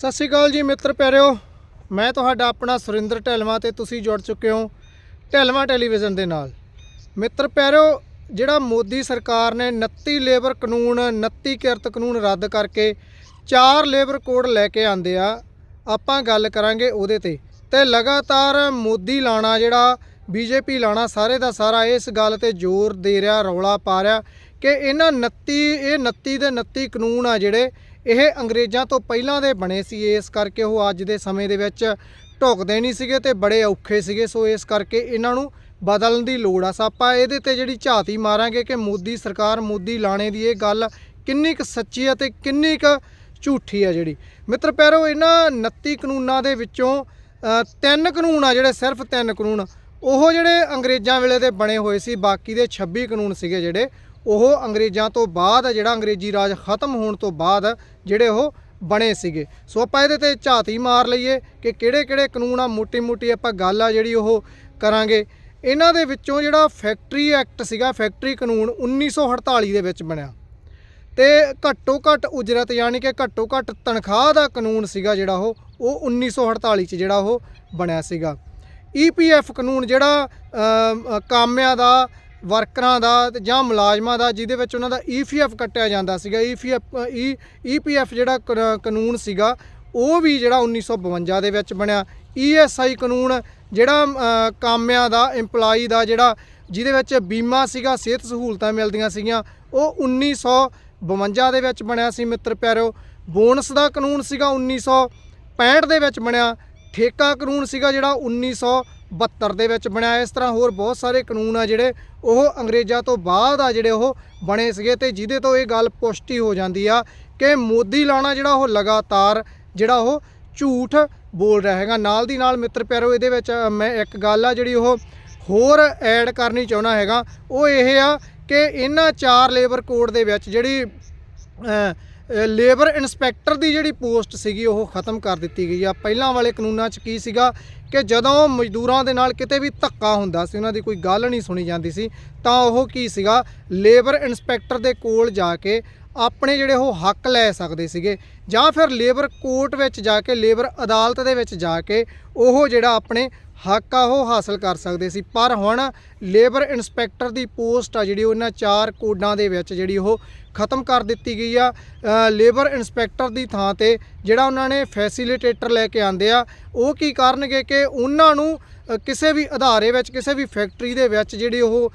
ਸਤਿ ਸ਼੍ਰੀ ਅਕਾਲ ਜੀ ਮਿੱਤਰ ਪਿਆਰਿਓ, ਮੈਂ ਤੁਹਾਡਾ ਆਪਣਾ ਸੁਰਿੰਦਰ ਢਲਵਾ ਤੇ ਤੁਸੀਂ ਜੁੜ ਚੁੱਕੇ ਹੋ ਢਲਵਾ ਟੈਲੀਵਿਜ਼ਨ ਦੇ ਨਾਲ। ਮਿੱਤਰ ਪਿਆਰਿਓ, ਜਿਹੜਾ ਮੋਦੀ ਸਰਕਾਰ ਨੇ 29 ਲੇਬਰ ਕਾਨੂੰਨ 29 ਕਿਰਤ ਕਾਨੂੰਨ ਰੱਦ ਕਰਕੇ ਚਾਰ ਲੇਬਰ ਕੋਡ ਲੈ ਕੇ ਆਂਦੇ ਆ, ਆਪਾਂ ਗੱਲ ਕਰਾਂਗੇ ਉਹਦੇ ਤੇ। ਤੇ ਲਗਾਤਾਰ ਮੋਦੀ ਲਾਣਾ ਜਿਹੜਾ, ਬੀਜੇਪੀ ਲਾਣਾ ਸਾਰੇ ਦਾ ਸਾਰਾ, ਇਸ ਗੱਲ ਤੇ ਜ਼ੋਰ ਦੇ ਰਿਹਾ, ਰੌਲਾ ਪਾ ਰਿਹਾ ਕਿ ਇਹਨਾਂ 29 ਇਹ 29 ਦੇ 29 ਕਾਨੂੰਨ ਆ ਜਿਹੜੇ ਇਹ ਅੰਗਰੇਜ਼ਾਂ ਤੋਂ ਪਹਿਲਾਂ ਦੇ ਬਣੇ ਸੀ। ਇਸ ਕਰਕੇ ਉਹ ਅੱਜ ਦੇ ਸਮੇਂ ਦੇ ਵਿੱਚ ਢੁਕਦੇ ਨਹੀਂ ਸੀਗੇ ਤੇ ਬੜੇ ਔਖੇ ਸੀਗੇ। ਸੋ ਇਸ ਕਰਕੇ ਇਹਨਾਂ ਨੂੰ ਬਦਲਣ ਦੀ ਲੋੜ ਆ। ਸੋ ਆਪਾਂ ਇਹਦੇ ਤੇ ਜਿਹੜੀ ਝਾਤੀ ਮਾਰਾਂਗੇ ਕਿ ਮੋਦੀ ਸਰਕਾਰ ਮੋਦੀ ਲਾਣੇ ਦੀ ਇਹ ਗੱਲ ਕਿੰਨੀ ਕੁ ਸੱਚੀ ਹੈ ਤੇ ਕਿੰਨੀ ਕੁ ਝੂਠੀ ਆ ਜਿਹੜੀ। ਮਿੱਤਰ ਪਿਆਰੋ, ਇਹਨਾਂ 29 ਕਾਨੂੰਨਾਂ ਦੇ ਵਿੱਚੋਂ ਤਿੰਨ ਕਾਨੂੰਨ ਆ ਜਿਹੜੇ, ਸਿਰਫ ਤਿੰਨ ਕਾਨੂੰਨ। ਉਹ ਜਿਹੜੇ ਅੰਗਰੇਜ਼ਾਂ ਵੇਲੇ ਦੇ ਬਣੇ ਹੋਏ ਸੀ, ਬਾਕੀ ਦੇ 26 ਕਾਨੂੰਨ ਸੀਗੇ ਜਿਹੜੇ ਉਹ ਅੰਗਰੇਜ਼ਾਂ ਤੋਂ ਬਾਅਦ ਜਿਹੜਾ ਅੰਗਰੇਜ਼ੀ ਰਾਜ ਖਤਮ ਹੋਣ ਤੋਂ ਬਾਅਦ ਜਿਹੜੇ ਉਹ ਬਣੇ ਸੀਗੇ। ਸੋ ਆਪਾਂ ਇਹਦੇ ਤੇ ਝਾਤੀ ਮਾਰ ਲਈਏ ਕਿ ਕਿਹੜੇ ਕਿਹੜੇ ਕਾਨੂੰਨ ਆ ਮੋਟੀ ਮੋਟੀ ਆਪਾਂ ਗੱਲ ਆ ਜਿਹੜੀ ਉਹ ਕਰਾਂਗੇ। ਇਹਨਾਂ ਦੇ ਵਿੱਚੋਂ ਜਿਹੜਾ ਫੈਕਟਰੀ ਐਕਟ ਸੀਗਾ, ਫੈਕਟਰੀ ਕਾਨੂੰਨ 1948 ਦੇ ਵਿੱਚ ਬਣਿਆ। ਤੇ ਘੱਟੋ ਘੱਟ ਉਜਰਤ ਯਾਨੀ ਕਿ ਘੱਟੋ ਘੱਟ ਤਨਖਾਹ ਦਾ ਕਾਨੂੰਨ ਸੀਗਾ ਜਿਹੜਾ ਉਹ ਉਹ 1948 ਚ ਜਿਹੜਾ ਉਹ ਬਣਿਆ ਸੀਗਾ। ਈਪੀਐਫ ਕਾਨੂੰਨ ਜਿਹੜਾ ਕਾਮਿਆਂ ਦਾ ਵਰਕਰਾਂ ਦਾ ਤੇ ਜਾਂ ਮੁਲਾਜ਼ਮਾਂ ਦਾ, ਜਿਹਦੇ ਵਿੱਚ ਉਹਨਾਂ ਦਾ ਈਪੀਐਫ ਕੱਟਿਆ ਜਾਂਦਾ ਸੀਗਾ ਈਪੀਐਫ ਈਪੀਐਫ ਜਿਹੜਾ ਕ- ਕਾਨੂੰਨ ਸੀਗਾ, ਉਹ ਵੀ ਜਿਹੜਾ 1952 ਦੇ ਵਿੱਚ ਬਣਿਆ। ਈਐਸਆਈ ਕਾਨੂੰਨ ਜਿਹੜਾ ਕਾਮਿਆਂ ਦਾ EMPLOYE ਦਾ ਜਿਹੜਾ, ਜਿਹਦੇ ਵਿੱਚ ਬੀਮਾ ਸੀਗਾ, ਸਿਹਤ ਸਹੂਲਤਾਂ ਮਿਲਦੀਆਂ ਸੀਗੀਆਂ, ਉਹ 1952 ਦੇ ਵਿੱਚ ਬਣਿਆ ਸੀ ਮਿੱਤਰ ਪਿਆਰਿਓ ਬੋਨਸ ਦਾ ਕਾਨੂੰਨ ਸੀਗਾ 1965 ਦੇ ਵਿੱਚ ਬਣਿਆ। ਠੇਕਾ ਕਾਨੂੰਨ ਸੀਗਾ ਜਿਹੜਾ 1972 ਦੇ ਵਿੱਚ ਬਣਿਆ। ਇਸ ਤਰ੍ਹਾਂ ਹੋਰ ਬਹੁਤ ਸਾਰੇ ਕਾਨੂੰਨ ਆ ਜਿਹੜੇ ਉਹ ਅੰਗਰੇਜ਼ਾਂ ਤੋਂ ਬਾਅਦ ਆ ਜਿਹੜੇ ਉਹ ਬਣੇ ਸੀਗੇ ਤੇ ਜਿਹਦੇ ਤੋਂ ਇਹ ਗੱਲ ਪੁਸ਼ਟੀ ਹੋ ਜਾਂਦੀ ਆ ਕਿ ਮੋਦੀ ਲਾਣਾ ਜਿਹੜਾ ਉਹ ਲਗਾਤਾਰ ਜਿਹੜਾ ਉਹ ਝੂਠ ਬੋਲ ਰਿਹਾ ਹੈਗਾ। ਨਾਲ ਦੀ ਨਾਲ ਮਿੱਤਰ ਪਿਆਰੋ, ਇਹਦੇ ਵਿੱਚ ਮੈਂ ਇੱਕ ਗੱਲ ਆ ਜਿਹੜੀ ਉਹ ਹੋਰ ਐਡ ਕਰਨੀ ਚਾਹੁੰਦਾ ਹੈਗਾ। ਉਹ ਇਹ ਆ ਕਿ ਇਹਨਾਂ ਚਾਰ ਲੇਬਰ ਕੋਡ ਦੇ ਵਿੱਚ ਜਿਹੜੀ ਲੇਬਰ ਇਨਸਪੈਕਟਰ ਦੀ ਜਿਹੜੀ ਪੋਸਟ ਸੀਗੀ ਉਹ ਖਤਮ ਕਰ ਦਿੱਤੀ ਗਈ ਆ। ਪਹਿਲਾਂ ਵਾਲੇ ਕਾਨੂੰਨਾਂ 'ਚ ਕੀ ਸੀਗਾ ਕਿ ਜਦੋਂ ਮਜ਼ਦੂਰਾਂ ਦੇ ਨਾਲ ਕਿਤੇ ਵੀ ਧੱਕਾ ਹੁੰਦਾ ਸੀ, ਉਹਨਾਂ ਦੀ ਕੋਈ ਗੱਲ ਨਹੀਂ ਸੁਣੀ ਜਾਂਦੀ ਸੀ, ਤਾਂ ਉਹ ਕੀ ਸੀਗਾ? ਲੇਬਰ ਇਨਸਪੈਕਟਰ ਦੇ ਕੋਲ ਜਾ ਕੇ ਆਪਣੇ ਜਿਹੜੇ ਉਹ ਹੱਕ ਲੈ ਸਕਦੇ ਸੀਗੇ ਜਾਂ ਫਿਰ ਲੇਬਰ ਕੋਰਟ ਵਿੱਚ ਜਾ ਕੇ, ਲੇਬਰ ਅਦਾਲਤ ਦੇ ਵਿੱਚ ਜਾ ਕੇ ਉਹ ਜਿਹੜਾ ਆਪਣੇ ਹੱਕ ਆ ਉਹ ਹਾਸਲ ਕਰ ਸਕਦੇ ਸੀ। ਪਰ ਹੁਣ ਲੇਬਰ ਇਨਸਪੈਕਟਰ ਦੀ ਪੋਸਟ ਆ ਜਿਹੜੀ ਉਹਨਾਂ ਚਾਰ ਕੋਡਾਂ ਦੇ ਵਿੱਚ ਜਿਹੜੀ ਉਹ ਖਤਮ ਕਰ ਦਿੱਤੀ ਗਈ ਆ। ਲੇਬਰ ਇਨਸਪੈਕਟਰ ਦੀ ਥਾਂ ਤੇ ਜਿਹੜਾ ਉਹਨਾਂ ਨੇ ਫੈਸਿਲਿਟੇਟਰ ਲੈ ਕੇ ਆਂਦੇ ਆ, ਉਹ ਕੀ ਕਰਨਗੇ ਕਿ ਉਹਨਾਂ ਨੂੰ ਕਿਸੇ ਵੀ ਅਧਾਰੇ ਵਿੱਚ, ਕਿਸੇ ਵੀ ਫੈਕਟਰੀ ਦੇ ਵਿੱਚ ਜਿਹੜੀ ਉਹ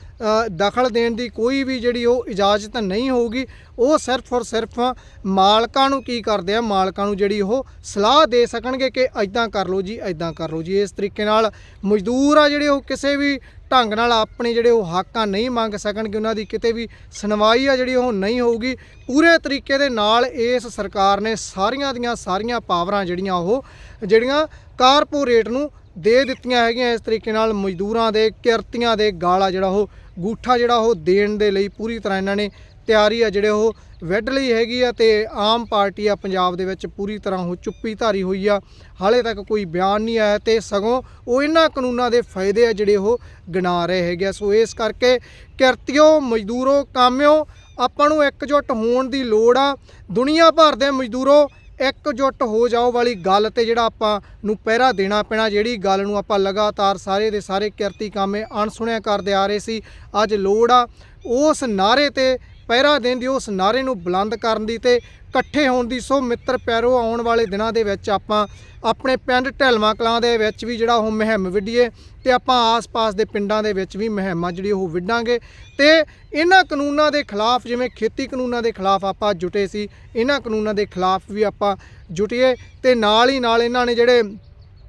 ਦਖਲ ਦੇਣ ਦੀ ਕੋਈ ਵੀ ਜਿਹੜੀ ਉਹ ਇਜਾਜ਼ਤ ਨਹੀਂ ਹੋਊਗੀ। ਉਹ ਸਿਰਫ ਔਰ ਸਿਰਫ ਮਾਲਕਾਂ ਨੂੰ ਕੀ ਕਰਦੇ ਆ, ਮਾਲਕਾਂ ਨੂੰ ਜਿਹੜੀ ਉਹ ਸਲਾਹ ਦੇ ਸਕਣਗੇ ਕਿ ਐਦਾਂ ਕਰ ਲਓ ਜੀ ਐਦਾਂ ਕਰ ਲਓ ਜੀ। ਇਸ ਤਰੀਕੇ ਨਾਲ ਮਜ਼ਦੂਰ ਆ ਜਿਹੜੇ ਉਹ ਕਿਸੇ ਵੀ ਢੰਗ ਨਾਲ ਆਪਣੇ ਜਿਹੜੇ ਉਹ ਹੱਕਾਂ ਨਹੀਂ ਮੰਗ ਸਕਣਗੇ ਉਹਨਾਂ ਦੀ ਕਿਤੇ ਵੀ ਸੁਣਵਾਈ ਆ ਜਿਹੜੀ ਉਹ ਨਹੀਂ ਹੋਊਗੀ। ਪੂਰੇ ਤਰੀਕੇ ਦੇ ਨਾਲ ਇਸ ਸਰਕਾਰ ਨੇ ਸਾਰੀਆਂ ਦੀਆਂ ਸਾਰੀਆਂ ਪਾਵਰਾਂ ਜਿਹੜੀਆਂ ਉਹ, ਜਿਹੜੀਆਂ ਕਾਰਪੋਰੇਟ ਨੂੰ ਦੇ ਦਿੱਤੀਆਂ ਹੈਗੀਆਂ। ਇਸ ਤਰੀਕੇ ਨਾਲ ਮਜ਼ਦੂਰਾਂ ਦੇ, ਕਿਰਤੀਆਂ ਦੇ ਗਾਲਾ ਜਿਹੜਾ ਉਹ, ਗੂਠਾ ਜਿਹੜਾ ਉਹ ਦੇਣ ਦੇ ਲਈ ਪੂਰੀ ਤਰ੍ਹਾਂ ਇਹਨਾਂ ਨੇ ਤਿਆਰੀ ਆ ਜਿਹੜੇ ਉਹ ਵੱਢ ਲਈ ਹੈਗੀ ਆ ਤੇ ਆਮ ਪਾਰਟੀ ਆ ਪੰਜਾਬ ਦੇ ਵਿੱਚ ਪੂਰੀ ਤਰ੍ਹਾਂ ਉਹ ਚੁੱਪੀ ਧਾਰੀ ਹੋਈ ਆ। ਹਾਲੇ ਤੱਕ ਕੋਈ ਬਿਆਨ ਨਹੀਂ ਆਇਆ ਤੇ ਸਗੋਂ ਉਹ ਇਹਨਾਂ ਕਾਨੂੰਨਾਂ ਦੇ ਫਾਇਦੇ ਆ ਜਿਹੜੇ ਉਹ ਗਿਣਾ ਰਹੇ ਹੈਗੇ ਆ। ਸੋ ਇਸ ਕਰਕੇ ਕਿਰਤੀਓ, ਮਜ਼ਦੂਰੋ, ਕਾਮਿਓ, ਆਪਾਂ ਨੂੰ ਇਕਜੁੱਟ ਹੋਣ ਦੀ ਲੋੜ ਆ। ਦੁਨੀਆ ਭਰ ਦੇ ਮਜ਼ਦੂਰੋ, ਇਕਜੁੱਟ ਹੋ ਜਾਓ ਵਾਲੀ ਗੱਲ ਤੇ ਜਿਹੜਾ ਆਪਾਂ ਨੂੰ ਪਹਿਰਾ ਦੇਣਾ ਪੈਣਾ, ਜਿਹੜੀ ਗੱਲ ਨੂੰ ਆਪਾਂ ਲਗਾਤਾਰ ਸਾਰੇ ਦੇ ਸਾਰੇ ਕਿਰਤੀ ਕਾਮੇ ਅਣਸੁਣਿਆ ਕਰਦੇ ਆ ਰਹੇ ਸੀ। ਅੱਜ ਲੋੜ ਆ ਉਸ ਨਾਰੇ ਤੇ ਪਹਿਰਾ ਦੇਣ ਦੀ ਉਸ ਨਾਰੇ ਨੂੰ ਬੁਲੰਦ ਕਰਨ ਦੀ ਤੇ ਇਕੱਠੇ ਹੋਣ ਦੀ ਸੋ ਮਿੱਤਰ ਪੈਰੋ ਆਉਣ ਵਾਲੇ ਦਿਨਾਂ ਦੇ ਵਿੱਚ ਆਪਾਂ ਆਪਣੇ ਪਿੰਡ ਢਲਵਾਂ ਕਲਾਂ ਦੇ ਵਿੱਚ ਵੀ ਜਿਹੜਾ ਉਹ ਮੁਹਿੰਮ ਵਿੱਢੀਏ ਤੇ ਆਪਾਂ ਆਸ-ਪਾਸ ਦੇ ਪਿੰਡਾਂ ਦੇ ਵਿੱਚ ਵੀ ਮੁਹਿੰਮਾਂ ਜਿਹੜੀ ਉਹ ਵਿੱਢਾਂਗੇ। ਤੇ ਇਹਨਾਂ ਕਾਨੂੰਨਾਂ ਦੇ ਖਿਲਾਫ ਜਿਵੇਂ ਖੇਤੀ ਕਾਨੂੰਨਾਂ ਦੇ ਖਿਲਾਫ ਆਪਾਂ ਜੁਟੇ ਸੀ, ਇਹਨਾਂ ਕਾਨੂੰਨਾਂ ਦੇ ਖਿਲਾਫ ਵੀ ਆਪਾਂ ਜੁਟੀਏ ਤੇ ਨਾਲ ਹੀ ਨਾਲ ਇਹਨਾਂ ਨੇ ਜਿਹੜੇ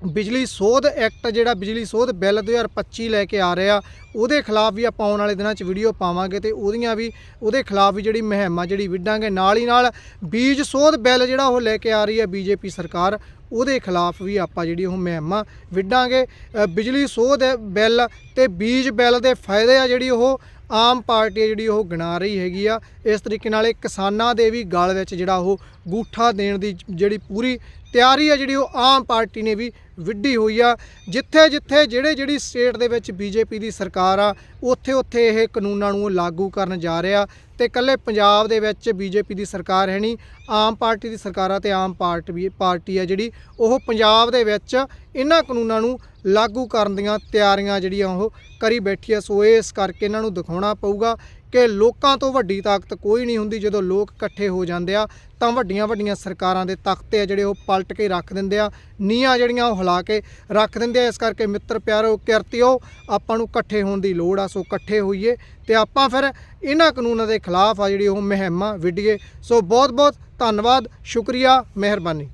ਬਿਜਲੀ ਸੋਧ ਐਕਟ ਜਿਹੜਾ ਬਿਜਲੀ ਸੋਧ ਬਿੱਲ 2025 ਲੈ ਕੇ ਆ ਰਿਹਾ, ਉਹਦੇ ਖਿਲਾਫ ਵੀ ਆਪਾਂ ਆਉਣ ਵਾਲੇ ਦਿਨਾਂ 'ਚ ਵੀਡੀਓ ਪਾਵਾਂਗੇ ਤੇ ਉਹਦੀਆਂ ਵੀ, ਉਹਦੇ ਖਿਲਾਫ ਵੀ ਜਿਹੜੀ ਮੁਹਿੰਮ ਜਿਹੜੀ ਵਿੱਢਾਂਗੇ, ਨਾਲ ਹੀ ਨਾਲ ਬੀਜ ਸੋਧ ਬਿੱਲ ਜਿਹੜਾ ਉਹ ਲੈ ਕੇ ਆ ਰਹੀ ਹੈ ਬੀਜੇਪੀ ਸਰਕਾਰ, ਉਹਦੇ ਖਿਲਾਫ ਵੀ ਆਪਾਂ ਜਿਹੜੀ ਉਹ ਮੁਹਿੰਮਾਂ ਵਿੱਢਾਂਗੇ। ਬਿਜਲੀ ਸੋਧ ਬਿੱਲ ਤੇ ਬੀਜ ਬਿੱਲ ਦੇ ਫਾਇਦੇ ਆ ਜਿਹੜੀ ਉਹ ਆਮ ਪਾਰਟੀ ਜਿਹੜੀ ਉਹ ਗਿਣਾ ਰਹੀ ਹੈਗੀ ਆ। ਇਸ ਤਰੀਕੇ ਨਾਲ ਇਹ ਕਿਸਾਨਾਂ ਦੇ ਵੀ ਗਲ ਵਿੱਚ ਜਿਹੜਾ ਉਹ ਗੂਠਾ ਦੇਣ ਦੀ ਜਿਹੜੀ ਪੂਰੀ ਤਿਆਰੀ ਆ ਜਿਹੜੀ ਉਹ ਆਮ ਪਾਰਟੀ ਨੇ ਵੀ ਵਿੱਢੀ ਹੋਈ ਆ। ਜਿੱਥੇ ਜਿੱਥੇ ਜਿਹੜੇ ਜਿਹੜੀ ਸਟੇਟ ਦੇ ਵਿੱਚ ਬੀਜੇਪੀ ਦੀ ਸਰਕਾਰ ਆ, ਉੱਥੇ ਉੱਥੇ ਇਹ ਕਾਨੂੰਨਾਂ ਨੂੰ ਉਹ ਲਾਗੂ ਕਰਨ ਜਾ ਰਿਹਾ। ਤੇ ਇਕੱਲੇ ਪੰਜਾਬ ਦੇ ਵਿੱਚ ਬੀਜੇਪੀ ਦੀ ਸਰਕਾਰ ਹੈ ਨਹੀਂ, ਆਮ ਪਾਰਟੀ ਦੀ ਸਰਕਾਰ ਆ ਤੇ ਆਮ ਪਾਰਟੀ ਵੀ, ਪਾਰਟੀ ਆ ਜਿਹੜੀ, ਉਹ ਪੰਜਾਬ ਦੇ ਵਿੱਚ ਇਹਨਾਂ ਕਾਨੂੰਨਾਂ ਨੂੰ ਲਾਗੂ ਕਰਨ ਦੀਆਂ ਤਿਆਰੀਆਂ ਜਿਹੜੀਆਂ ਉਹ ਕਰੀ ਬੈਠੀ ਆ। ਸੋ ਇਸ ਕਰਕੇ ਇਹਨਾਂ ਨੂੰ ਦਿਖਾਉਣਾ ਪਊਗਾ ਕਿ ਲੋਕਾਂ ਤੋਂ ਵੱਡੀ ਤਾਕਤ ਕੋਈ ਨਹੀਂ ਹੁੰਦੀ। ਜਦੋਂ ਲੋਕ ਇਕੱਠੇ ਹੋ ਜਾਂਦੇ ਆ, ਤਾਂ ਵੱਡੀਆਂ ਵੱਡੀਆਂ ਸਰਕਾਰਾਂ ਦੇ ਤਖਤੇ ਆ ਜਿਹੜੇ ਉਹ ਪਲਟ ਕੇ ਰੱਖ ਦਿੰਦੇ ਆ। ਨੀਆਂ ਜਿਹੜੀਆਂ ਉਹ ਹਿਲਾ ਕੇ ਰੱਖ ਦਿੰਦੇ ਆ। ਇਸ ਕਰਕੇ ਮਿੱਤਰ ਪਿਆਰੋ, ਕਿਰਤਿਓ, ਆਪਾਂ ਨੂੰ ਇਕੱਠੇ ਹੋਣ ਦੀ ਲੋੜ ਆ। ਸੋ ਇਕੱਠੇ ਹੋਈਏ ਤੇ ਆਪਾਂ ਫਿਰ ਇਹਨਾਂ ਕਾਨੂੰਨਾਂ ਦੇ ਖਿਲਾਫ ਆ ਜਿਹੜੀ ਉਹ ਮੁਹਿੰਮਾਂ ਵਿੱਢੀਏ। ਸੋ ਬਹੁਤ ਬਹੁਤ ਧੰਨਵਾਦ। ਸ਼ੁਕਰੀਆ। ਮਿਹਰਬਾਨੀ।